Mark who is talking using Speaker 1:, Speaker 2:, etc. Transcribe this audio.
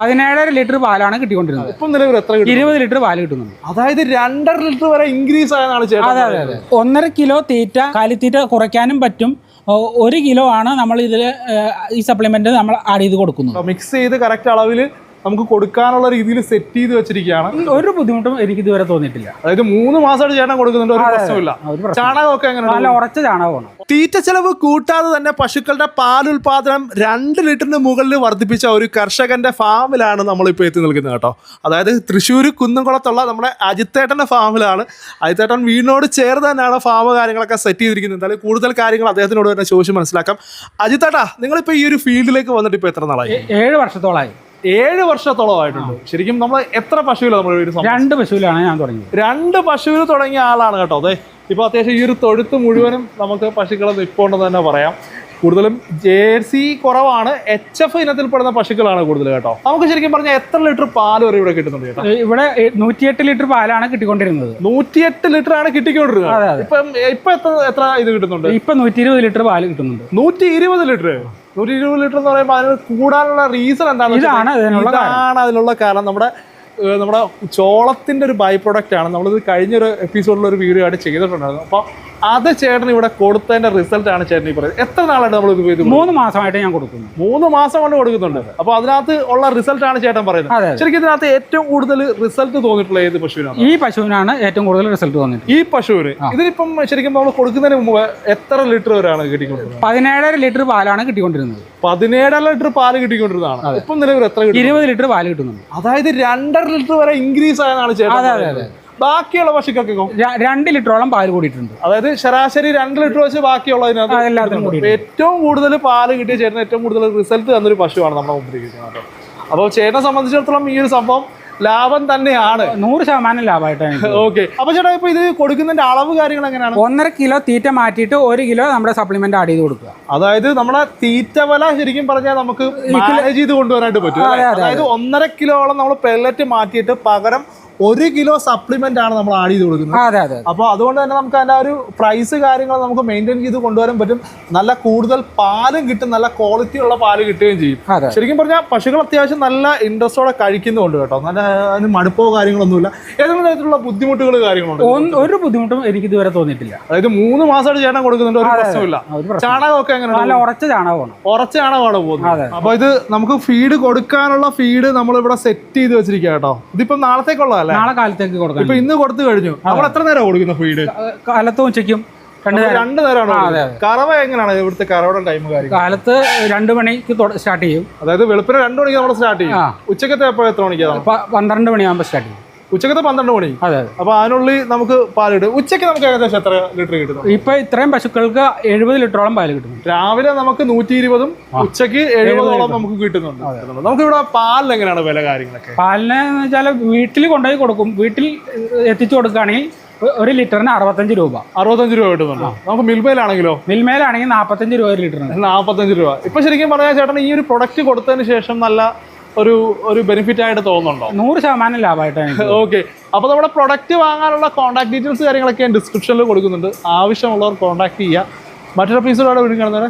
Speaker 1: പതിനേഴര litre പാലാണ് കിട്ടിക്കൊണ്ടിരുന്നത്.
Speaker 2: ഇപ്പം നിലവിൽ എത്ര
Speaker 1: ഇരുപത് ലിറ്റർ പാൽ കിട്ടുന്നുണ്ട്.
Speaker 2: അതായത് രണ്ടര ലിറ്റർ വരെ ഇൻക്രീസ് ആയതാണ്
Speaker 1: അതെ അതെ അതെ. ഒന്നര കിലോ തീറ്റ കാലിത്തീറ്റ കുറയ്ക്കാനും പറ്റും. ഒരു കിലോ ആണ് നമ്മൾ ഇതിൽ ഈ സപ്ലിമെന്റ് നമ്മൾ ആഡ് ചെയ്ത് കൊടുക്കുന്നത്.
Speaker 2: മിക്സ് ചെയ്ത് കറക്റ്റ് അളവിൽ നമുക്ക് കൊടുക്കാനുള്ള രീതിയിൽ സെറ്റ് ചെയ്ത് വെച്ചിരിക്കുകയാണ്.
Speaker 1: ഒരു ബുദ്ധിമുട്ടും എനിക്ക് ഇതുവരെ തോന്നിയിട്ടില്ല.
Speaker 2: അതായത് മൂന്ന് മാസമായിട്ട് ചേട്ടൻ കൊടുക്കുന്നുണ്ട് ഒരു പ്രശ്നമില്ല ചാണകമൊക്കെ
Speaker 1: നല്ല ഉറച്ച ചാണകമാണ്.
Speaker 2: തീറ്റ ചെലവ് കൂട്ടാതെ തന്നെ പശുക്കളുടെ പാൽ പാലുൽപാദനം രണ്ട് ലിറ്ററിന് മുകളിൽ വർദ്ധിപ്പിച്ച ഒരു കർഷകന്റെ ഫാമിലാണ് നമ്മളിപ്പോൾ എത്തി നിൽക്കുന്നത് കേട്ടോ. അതായത് തൃശ്ശൂർ കുന്നംകുളത്തുള്ള നമ്മുടെ അജിത്തേട്ടന്റെ ഫാമിലാണ്. അജിത്തേട്ടൻ വീടിനോട് ചേർന്ന് തന്നെയാണ് ഫാം കാര്യങ്ങളൊക്കെ സെറ്റ് ചെയ്തിരിക്കുന്നത്. എന്തായാലും കൂടുതൽ കാര്യങ്ങൾ അദ്ദേഹത്തിനോട് തന്നെ ചോദിച്ച് മനസ്സിലാക്കാം. അജിത്തേട്ടാ നിങ്ങളിപ്പോൾ ഈ ഒരു ഫീൽഡിലേക്ക് വന്നിട്ട് ഇപ്പോൾ എത്ര നാളായി?
Speaker 1: ഏഴ് വർഷത്തോളമായി
Speaker 2: ഏഴ് വർഷത്തോളമായിട്ടുണ്ട് ശരിക്കും നമ്മൾ എത്ര പശുവില നമ്മൾ സം-
Speaker 1: രണ്ട് പശുവിലാണ് ഞാൻ തുടങ്ങിയത്.
Speaker 2: രണ്ട് പശുവിൽ തുടങ്ങിയ ആളാണ് കേട്ടോ. അതെ ഇപ്പോൾ അത്യാവശ്യം ഈ ഒരു തൊഴുത്ത് മുഴുവനും നമുക്ക് പശുക്കളെ നിൽപ്പുണ്ടെന്ന് തന്നെ പറയാം. കൂടുതലും ജേഴ്സി കുറവാണ്. എച്ച് എഫ് ഇനത്തിൽപ്പെടുന്ന പശുക്കളാണ് കൂടുതൽ കേട്ടോ. നമുക്ക് ശരിക്കും പറഞ്ഞാൽ എത്ര ലിറ്റർ പാൽ വരെ ഇവിടെ കിട്ടുന്നുണ്ട് കേട്ടോ?
Speaker 1: ഇവിടെ നൂറ്റിയെട്ട് ലിറ്റർ പാലാണ് കിട്ടിക്കൊണ്ടിരുന്നത്.
Speaker 2: നൂറ്റിയെട്ട് ലിറ്റർ ആണ് കിട്ടിക്കൊണ്ടിരുന്നത്. ഇപ്പം ഇപ്പൊ എത്ര എത്ര ഇത് കിട്ടുന്നുണ്ട്?
Speaker 1: ഇപ്പൊ നൂറ്റി ഇരുപത് ലിറ്റർ പാൽ കിട്ടുന്നുണ്ട്.
Speaker 2: നൂറ്റി ഇരുപത് ലിറ്റർ? നൂറ്റി ഇരുപത് ലിറ്റർ എന്ന് പറയുമ്പോൾ അതിന് കൂടാനുള്ള റീസൺ എന്താണെന്ന് വെച്ചാൽ
Speaker 1: ഇതാണ് അതിനുള്ള കാരണം.
Speaker 2: നമ്മുടെ നമ്മുടെ ചോളത്തിന്റെ ഒരു ബൈ പ്രൊഡക്റ്റ് ആണ്. നമ്മളിത് കഴിഞ്ഞൊരു എപ്പിസോഡിൽ ഒരു വീഡിയോ ആയിട്ട് ചെയ്തിട്ടുണ്ടായിരുന്നു. അപ്പോൾ അത് ചേട്ടൻ ഇവിടെ കൊടുത്തതിന്റെ റിസൾട്ട് ആണ് ചേട്ടൻ ഈ പറയുന്നത്. എത്ര നാളായിട്ട് നമ്മൾ ഇത് ചെയ്തു
Speaker 1: മൂന്ന് മാസമായിട്ട് ഞാൻ കൊടുക്കുന്നു.
Speaker 2: മൂന്ന് മാസം കൊണ്ട് കൊടുക്കുന്നുണ്ട്. അപ്പോൾ അതിനകത്ത് ഉള്ള റിസൾട്ട് ആണ് ചേട്ടൻ പറയുന്നത്. ശരിക്കും ഇതിനകത്ത് ഏറ്റവും കൂടുതൽ റിസൾട്ട് തോന്നിയിട്ടുള്ള ഏത് പശുവിനാണ്?
Speaker 1: ഈ പശുവിനാണ് ഏറ്റവും കൂടുതൽ റിസൾട്ട് തോന്നിയിട്ട്
Speaker 2: ഈ പശുവിന് ഇതിനിപ്പം ശരിക്കും നമ്മൾ കൊടുക്കുന്നതിന് മുമ്പ് എത്ര ലിറ്റർ വരെയാണ് കിട്ടിക്കൊണ്ടിരുന്നത്?
Speaker 1: പതിനേഴര ലിറ്റർ പാലാണ് കിട്ടിക്കൊണ്ടിരുന്നത്.
Speaker 2: പതിനേഴര ലിറ്റർ പാൽ കിട്ടിക്കൊണ്ടിരുന്നതാണ്. ഇപ്പം നിലവിൽ എത്ര
Speaker 1: ഇരുപത് ലിറ്റർ പാൽ കിട്ടുന്നുണ്ട്.
Speaker 2: അതായത് രണ്ടര ലിറ്റർ വരെ ഇൻക്രീസ് ആയെന്നാണ് ചേട്ടൻ ബാക്കിയുള്ള
Speaker 1: പശുക്കൊക്കെ രണ്ട് ലിറ്ററോളം പാൽ കൂടിയിട്ടുണ്ട്.
Speaker 2: അതായത് ശരാശരി രണ്ട് ലിറ്റർ വെച്ച് ബാക്കിയുള്ളതിനകത്ത്
Speaker 1: എല്ലാത്തിനും
Speaker 2: ഏറ്റവും കൂടുതൽ പാൽ കിട്ടിയ ചേട്ടന് ഏറ്റവും കൂടുതൽ റിസൾട്ട് തന്നൊരു പശുവാണ് നമ്മുടെ മുമ്പിൽ കേട്ടോ. അപ്പോൾ ചേട്ടനെ സംബന്ധിച്ചിടത്തോളം ഈ ഒരു സംഭവം ലാഭം തന്നെയാണ്.
Speaker 1: നൂറ് ശതമാനം ലാഭമായിട്ടാണ്.
Speaker 2: ഓക്കെ അപ്പൊ ചേട്ടാ ഇപ്പൊ ഇത് കൊടുക്കുന്നതിന്റെ അളവ് കാര്യങ്ങൾ എങ്ങനെയാണ്?
Speaker 1: ഒന്നര കിലോ തീറ്റ മാറ്റിയിട്ട് ഒരു കിലോ നമ്മുടെ സപ്ലിമെന്റ് ആഡ് ചെയ്ത് കൊടുക്കുക.
Speaker 2: അതായത് നമ്മുടെ തീറ്റ വില ശരിക്കും പറഞ്ഞാൽ നമുക്ക് മാനേജ് ചെയ്ത് കൊണ്ടുവരാനായിട്ട് പറ്റും അതായത് ഒന്നര കിലോളം നമ്മൾ പെല്ലറ്റ് മാറ്റിയിട്ട് പകരം ഒരു കിലോ സപ്ലിമെന്റ് ആണ് നമ്മൾ ആഡ് ചെയ്ത് കൊടുക്കുന്നത്.
Speaker 1: അപ്പൊ അതെ അതെ
Speaker 2: അപ്പോൾ അതുകൊണ്ട് തന്നെ നമുക്ക് അതിന്റെ ഒരു പ്രൈസ് കാര്യങ്ങൾ നമുക്ക് മെയിന്റെയിൻ ചെയ്ത് കൊണ്ടുവരാൻ പറ്റും. നല്ല കൂടുതൽ പാലും കിട്ടും നല്ല ക്വാളിറ്റി ഉള്ള പാൽ കിട്ടുകയും ചെയ്യും. ശരിക്കും പറഞ്ഞാൽ പശുക്കൾ അത്യാവശ്യം നല്ല ഇൻട്രസ്റ്റോടെ കഴിക്കുന്നുണ്ട് കേട്ടോ. നല്ല അതിന് മടുപ്പോ കാര്യങ്ങളൊന്നുമില്ല. ഏതെങ്കിലും തരത്തിലുള്ള ബുദ്ധിമുട്ടുകൾ കാര്യങ്ങളുണ്ട്?
Speaker 1: ഒരു ബുദ്ധിമുട്ടും എനിക്ക് ഇതുവരെ തോന്നിയിട്ടില്ല.
Speaker 2: അതായത് മൂന്ന് മാസമായിട്ട് ചേട്ടൻ കൊടുക്കുന്നുണ്ട് ഒരു പ്രശ്നമില്ല ചാണകമൊക്കെ
Speaker 1: നല്ല ഉറച്ച ചാണകമാണ്.
Speaker 2: ഉറച്ച ചാണകമാണ് പോകുന്നത്.
Speaker 1: അപ്പോൾ
Speaker 2: അപ്പൊ ഇത് നമുക്ക് ഫീഡ് കൊടുക്കാനുള്ള ഫീഡ് നമ്മൾ ഇവിടെ സെറ്റ് ചെയ്ത് വെച്ചിരിക്കുക കേട്ടോ. ഇതിപ്പം നാളത്തേക്കുള്ളതല്ലേ.
Speaker 1: നാളെ കാലത്തേക്ക് കൊടുക്കാം
Speaker 2: ഇപ്പൊ ഇന്ന് കൊടുത്തു കഴിഞ്ഞു. നമ്മൾ എത്ര നേരം കൊടുക്കുന്ന ഫീഡ്?
Speaker 1: കാലത്തും ഉച്ചയ്ക്കും? രണ്ട് നേരം.
Speaker 2: നേരമാണ് കറവ എങ്ങനെയാണ് ഇവിടുത്തെ കറവയുടെ ടൈം കാര്യം
Speaker 1: കാലത്ത് രണ്ട് മണിക്ക് സ്റ്റാർട്ട് ചെയ്യും.
Speaker 2: അതായത് വെളുപ്പിന് രണ്ട് മണിക്ക് നമ്മൾ സ്റ്റാർട്ട് ചെയ്യും. ഉച്ചക്കത്തെ എപ്പോഴെത്ര മണിക്കാണ്
Speaker 1: പന്ത്രണ്ട് മണിയാകുമ്പോൾ സ്റ്റാർട്ട് ചെയ്യും.
Speaker 2: ഉച്ചക്കത്തെ പന്ത്രണ്ട് മണി.
Speaker 1: അതെ
Speaker 2: അപ്പൊ അതിനുള്ളിൽ നമുക്ക് പാൽ കിട്ടും ഉച്ചയ്ക്ക് നമുക്ക് ഏകദേശം എത്ര ലിറ്റർ കിട്ടും?
Speaker 1: ഇപ്പൊ ഇത്രയും പശുക്കൾക്ക് എഴുപത് ലിറ്ററോളം പാൽ കിട്ടുന്നു
Speaker 2: രാവിലെ നമുക്ക് നൂറ്റി ഇരുപതും ഉച്ചയ്ക്ക് എഴുപതോളം നമുക്ക് കിട്ടുന്നുണ്ട്. നമുക്ക് ഇവിടെ പാലിന് എങ്ങനെയാണ് വില കാര്യങ്ങളൊക്കെ?
Speaker 1: പാലിന് എന്ന് വെച്ചാൽ വീട്ടിൽ കൊണ്ടുപോയി കൊടുക്കും. വീട്ടിൽ എത്തിച്ചു കൊടുക്കുകയാണെങ്കിൽ ഒരു ലിറ്ററിന് അറുപത്തഞ്ച് രൂപ.
Speaker 2: അറുപത്തഞ്ച് രൂപ കിട്ടുന്നുണ്ടോ. നമുക്ക് മിൽമയിലാണെങ്കിലോ?
Speaker 1: മിൽമേലാണെങ്കിൽ നാൽപ്പത്തഞ്ച് രൂപ ഒരു ലിറ്ററിന്.
Speaker 2: നാൽപ്പത്തഞ്ച് രൂപ. ഇപ്പൊ ശരിക്കും പറഞ്ഞാൽ ചേട്ടൻ ഈ ഒരു പ്രൊഡക്റ്റ് കൊടുത്തതിന് ശേഷം നല്ല ഒരു ഒരു ബെനിഫിറ്റ് ആയിട്ട് തോന്നുന്നുണ്ടോ?
Speaker 1: നൂറ് ശതമാനം ലാഭമായിട്ടാണ് എനിക്ക്
Speaker 2: ഓക്കെ അപ്പോൾ നമ്മുടെ പ്രൊഡക്റ്റ് വാങ്ങാനുള്ള കോൺടാക്ട് ഡീറ്റെയിൽസ് കാര്യങ്ങളൊക്കെ ഞാൻ ഡിസ്ക്രിപ്ഷനിൽ കൊടുക്കുന്നുണ്ട്. ആവശ്യമുള്ളവർ കോൺടാക്ട് ചെയ്യുക മറ്റൊരു എപ്പിസോഡോടെ വീണ്ടും കാണുന്നത്